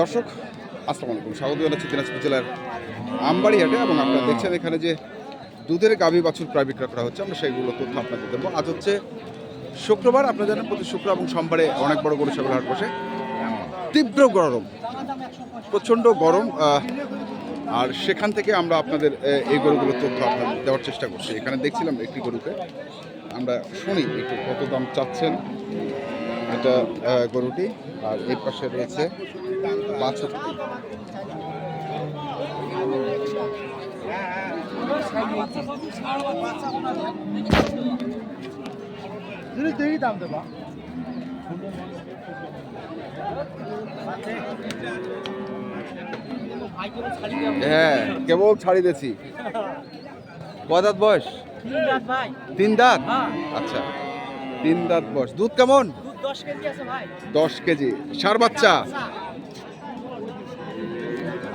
দর্শক, আসসালামু আলাইকুম। স্বাগত জানাচ্ছি দিনাজপুর জেলার আমবাড়িহাটে এবং আপনারা দেখছেন এখানে যে দুধের গাভী বাছুর প্রায় বিক্রয় করা হচ্ছে। আমরা সেইগুলো তথ্য আপনাদের দেবো। আজ হচ্ছে শুক্রবার। আপনারা জানেন প্রতি শুক্র এবং সোমবারে অনেক বড় গরু ছাগল হাট বসে। তীব্র গরম, প্রচণ্ড গরম আর সেখান থেকে আমরা আপনাদের এই গরুগুলোর তথ্য আপনাদের দেওয়ার চেষ্টা করছি। এখানে দেখছিলাম একটি গরুকে। আমরা শুনি একটু কত দাম চাচ্ছেন। এটা গরুটি। আর এই পাশে রয়েছে দাম দেবা। হ্যাঁ কেবল ছাড়ি দিয়েছি। কয় দাঁত বয়স? তিন দাঁত? আচ্ছা তিন দাঁত বয়স। দুধ কেমন? দুধ দশ কেজি আছে ভাই। দশ কেজি। সার বাচ্চা?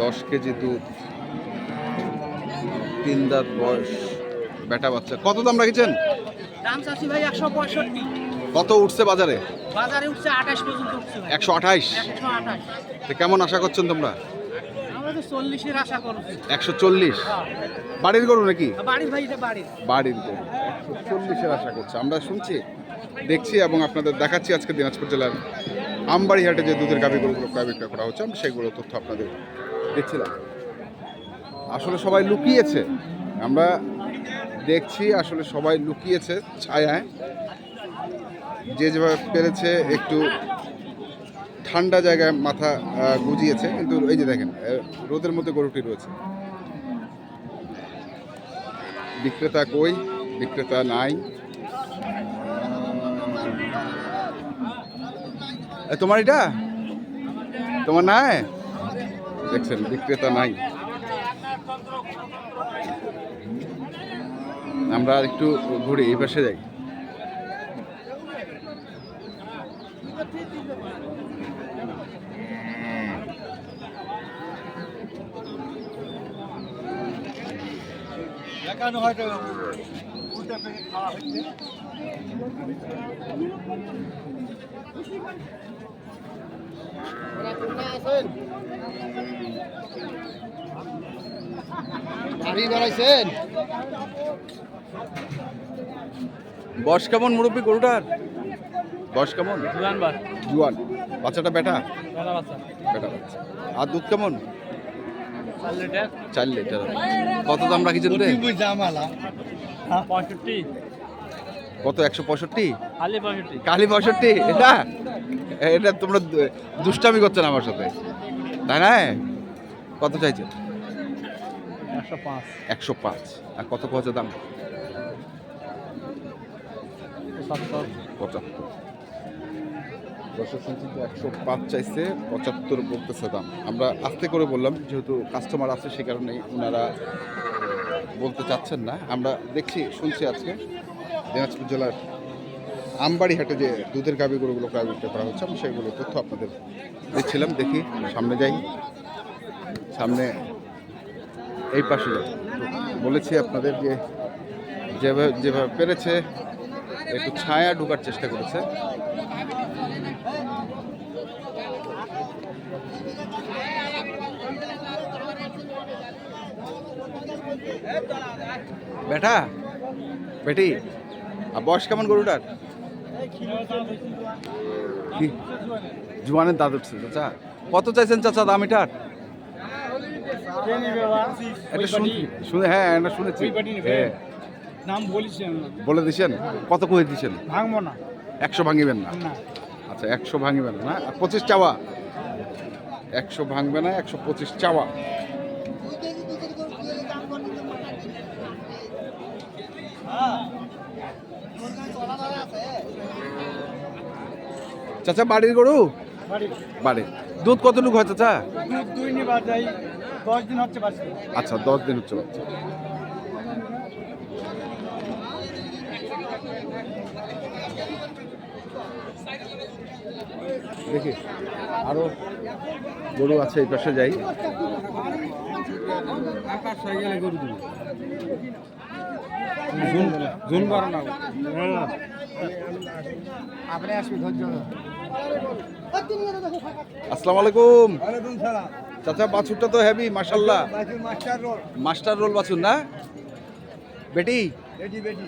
দশ কেজি দুধ তিন দাঁত বয়স বেটা বাচ্চা। কত দাম রাখেছেন? দাম চাচ্ছি ভাই একশো পঁয়ষট্টি। কত উঠছে বাজারে? বাজারে উঠছে আঠাশ পর্যন্ত উঠছে একশো আঠাশ? কেমন আশা করছেন তোমরা? তো একশো চল্লিশ? বাড়ির গরু নাকি? এটা বাড়ির। বাড়ির গরু। একশো চল্লিশের আশা করছে। আমরা শুনছি দেখছি এবং আপনাদের দেখাচ্ছি আজকে দিনাজপুর জেলার আমবাড়িহাটে যে দুধের গাভী গরুগুলো ক্রয় বিক্রয় করা হচ্ছে আমরা সেগুলো তথ্য আপনাদের দেখছিলাম। আসলে সবাই লুকিয়েছে। আমরা দেখছি আসলে সবাই লুকিয়েছে ছায়ায়। যে যেভাবে পেরেছে একটু ঠান্ডা জায়গায় মাথা গুজিয়েছে। কিন্তু এই যে দেখেন রোদের মধ্যে গরুটি রয়েছে। বিক্রেতা কই? বিক্রেতা নাই। তোমার এটা? তোমার নাই? দেখছেন বিক্রেতা নাই। আমরা আর একটু ঘুরি এই পাশে যাই। দেখানো হয়তো উল্টে পেয়ে খাওয়া হচ্ছে। গাড়ি বেড়াইছেন বয়স কেমন মুরব্বী গরুটার? বয়স কেমন? জুয়ান বাচ্চাটা বেটা? বেটা বাচ্চা। আর দুধ কেমন? চার লিটার। কত দাম রাখিছেন রে? পঁয়ষট্টি। কত একশো পঁয়ষট্টি? কালী পঁয়ষট্টি। এটা এটা তোমরা দুষ্টামি করছ না আমার সাথে? তাই না? কত চাইছো? একশো পাঁচ। আর কত কত দাম? পঁচাত্তর। দর্শক শুনছি যে একশো পাঁচ চাইছে পঁচাত্তর বলতেছে দাম। আমরা আস্তে করে বললাম যেহেতু কাস্টমার আছে সে কারণে ওনারা বলতে চাচ্ছেন না। আমরা দেখছি শুনছি আজকে। দিনাজপুর জেলার আমবাড়ি হাটে যে দুধের গাভী গরুগুলো বিক্রয় করা হচ্ছে, আমি সেগুলো তথ্য আপনাদের দিচ্ছিলাম, দেখি, সামনে যাই। সামনে এই পাশে বলেছি আপনাদের যে যেভাবে যেভাবে পেরেছে, একটু ছায়া ঢোকার চেষ্টা করেছে। বেটা, বেটি। আর বয়স কেমন গরুটার? কি? জুয়ানের দাঁত উঠছে চাচা কত চাইছেন চাচা দাম এটার? এটা শুন- হ্যাঁ এটা শুনেছি। হ্যাঁ, নাম বলে দিছেন? কত কয়ে দিছেন? ভাঙবো না একশো ভাঙিবেন না? আচ্ছা একশো ভাঙবেন না। পঁচিশ চাওয়া? একশো ভাঙবে না একশো পঁচিশ চাওয়া। চাচা বাড়ির গরু? বাড়ি বাড়ির। দুধ কতটুকু হয় চাচা? আচ্ছা দশ দিন হচ্ছে বাচ্চা দেখি আরও গরু আছে এই পাশে যাই। গরু না। আসসালামু আলাইকুম। সালাম চাচা বাছুরটা তো হেভি মাশাল্লাহ মাস্টার রোল বাছুর না? বেটি? বেটি বেটি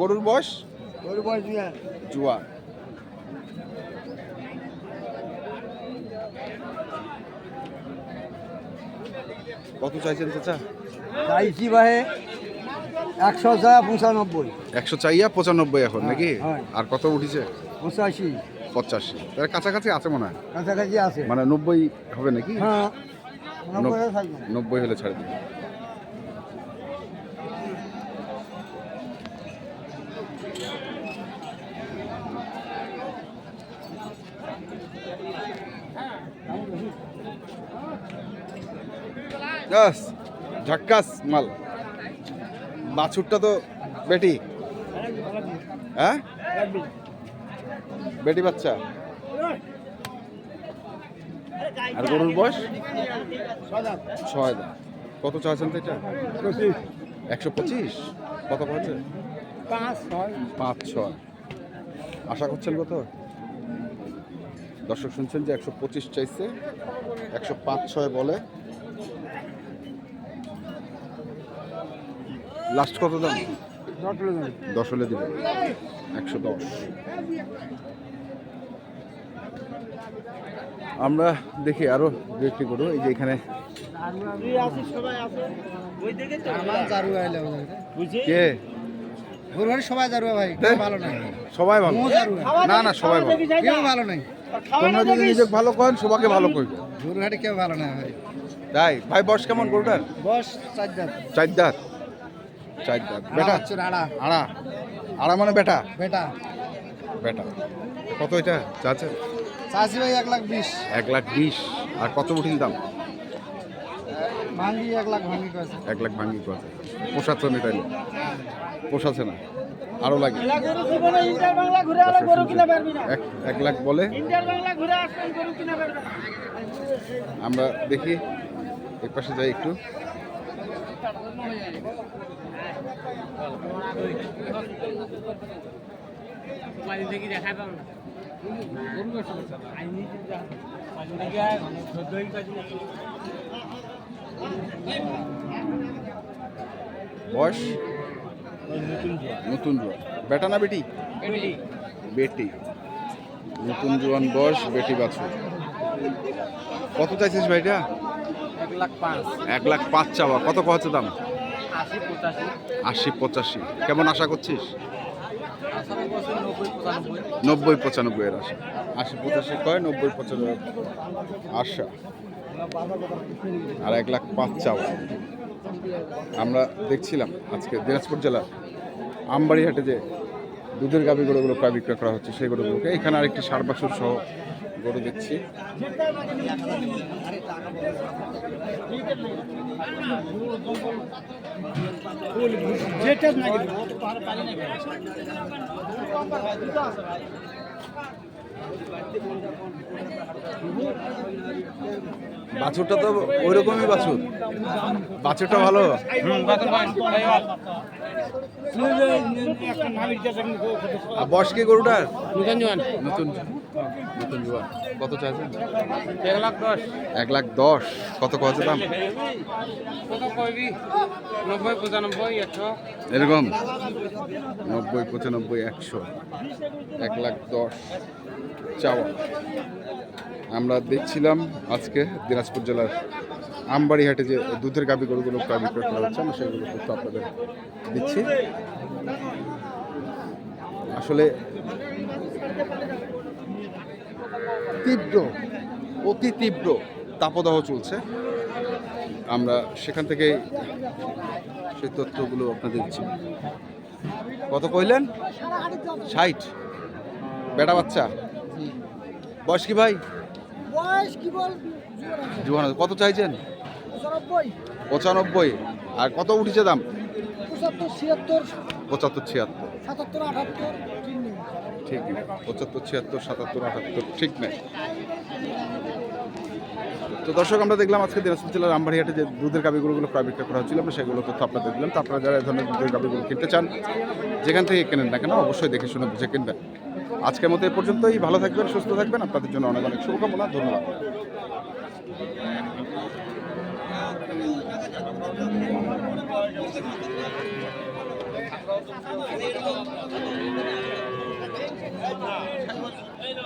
গরুর বয়স গরু বয়স? জুয়া। কত চাইছেন চাচা? চাইছি ভাই। একশো ছয় পঁচানব্বই। একশো চাইয়া পঁচানব্বই এখন হ্যাঁ, নাকি। আর কত উঠেছে? পঁচাশি। পঁচাশি। তার কাছাকাছি আছে মনে হয়? কাছাকাছি আছে। মানে নব্বই হবে নাকি? হ্যাঁ নব্বই হলে ছাড়ে দিন ঝাক্কাস মাল। বাছুরটা তো বেটি। হ্যাঁ? বেটি বাচ্চা। আর গরুর বয়স? ছয় কত চাচ্ছেন তো এটা? একশো পঁচিশ। কত পড়ছে? পাঁচ পাঁচ ছয়। আশা করছেন কত? দর্শক শুনছেন যে একশো পঁচিশ চাইছে, একশো পাঁচ ছয় বলে। লাস্ট কত দাম? দশ হলে দিবেন একশো দশ। আমরা দেখি আরও দু একটি গরু এই যে এখানে কে? সবাই ভাই ভালো নাই। সবাই ভালো। না না সবাই ভালো। কেউ ভালো নাই। তোমরা যদি নিজে ভালো করেন সবাইকে ভালো করবে। গরুহাটি কেউ ভালো নাই ভাই। তাই? ভাই বয়স কেমন গরুটার? বস চার দাঁত। চার দাঁত। চার দাঁত। বেটা? আড়া আড়া আড়া মানে বেটা? বেটা। বেটা। কত এটা? ভাই এক লাখ বিশ। এক লাখ বিশ। আর কত উঠিল দাম? ভাঙ্গি এক লাখ ভাঙ্গি কয়েছে। এক লাখ ভাঙ্গি কত পোষাচ্ছে না তাইলে? পোষাচ্ছে না। আরও লাগে। এক এক লাখ বলে? আমরা দেখি। এই পাশে যাই একটু। বয়স? নতুন জোয়ান। বেটা না বেটি? বেটি। নতুন জোয়ান বয়স বেটি বাছুর। কত চাইছিস ভাইটা? এক লাখ পাঁচ। এক লাখ পাঁচ চাওয়া। কত কত দাম? আশি পঁচাশি। কেমন আশা করছিস? নব্বই পঁচানব্বই নব্বই এর আশা। আশি পঁচাশি কয়, নব্বই পঁচানব্বই আশা। আর এক লাখ পাঁচ চাওয়া। আমরা দেখছিলাম আজকে দিনাজপুর জেলার আমবাড়িহাটে যে দুধের গাভি গরুগুলো প্রায় বিক্রয় করা হচ্ছে, সেই গরুগুলোকে। এখানে আরেকটি ষাট বছর সহ গরু দেখছি বাছুরটা তো ওই রকমই বাছুর। বাছুরটা ভালো। আর বয়স কি গরুটার? নতুন নতুন নতুন জোয়া। কত চাইছেন? এক লাখ দশ। এক লাখ দশ। কত কত দাম নব্বই পঁচানব্বই একশো। এরকম? নব্বই পঁচানব্বই একশো। এক লাখ দশ। চাওয়া আমরা দেখছিলাম আজকে দিনাজপুর জেলার আমবাড়িহাটে যে দুধের গাভি গরুগুলো প্রায় বিক্রয় করা হচ্ছে আমরা সেগুলো তথ্য আপনাদের দিচ্ছি। আসলে তীব্র অতি তীব্র তাপদাহ চলছে। আমরা সেখান থেকে সেই তথ্যগুলো আপনাদের দিচ্ছি। কত কইলেন? ষাট। বেটা বাচ্চা? বয়স কি ভাই? জুয়ান কত চাইছেন? পঁচানব্বই। পঁচানব্বই। আর কত উঠেছে দাম? পঁচাত্তর ছিয়াত্তর। পঁচাত্তর ছিয়াত্তর। সাতাত্তর আটাত্তর। ঠিক পঁচাত্তর, ছিয়াত্তর, সাতাত্তর, আটাত্তর, ঠিক নেই। তো দর্শক, আমরা দেখলাম আজকে দিনাজপুর জেলার আমবাড়িহাটে যে দুধের গাবিগুলোগুলো প্রায় বিক্রি করা হচ্ছিল, আমরা সেগুলো তথ্য আপনাদের দিলাম। তো আপনারা যারা এই ধরনের দুধের গাবিগুলো কিনতে চান, যেখান থেকে কেনেন না কেন, অবশ্যই দেখে শুনে বুঝে কিনবেন। আজকের মতো এ পর্যন্তই। ভালো থাকবেন, সুস্থ থাকবেন। আপনাদের জন্য অনেক অনেক শুভকামনা। ধন্যবাদ।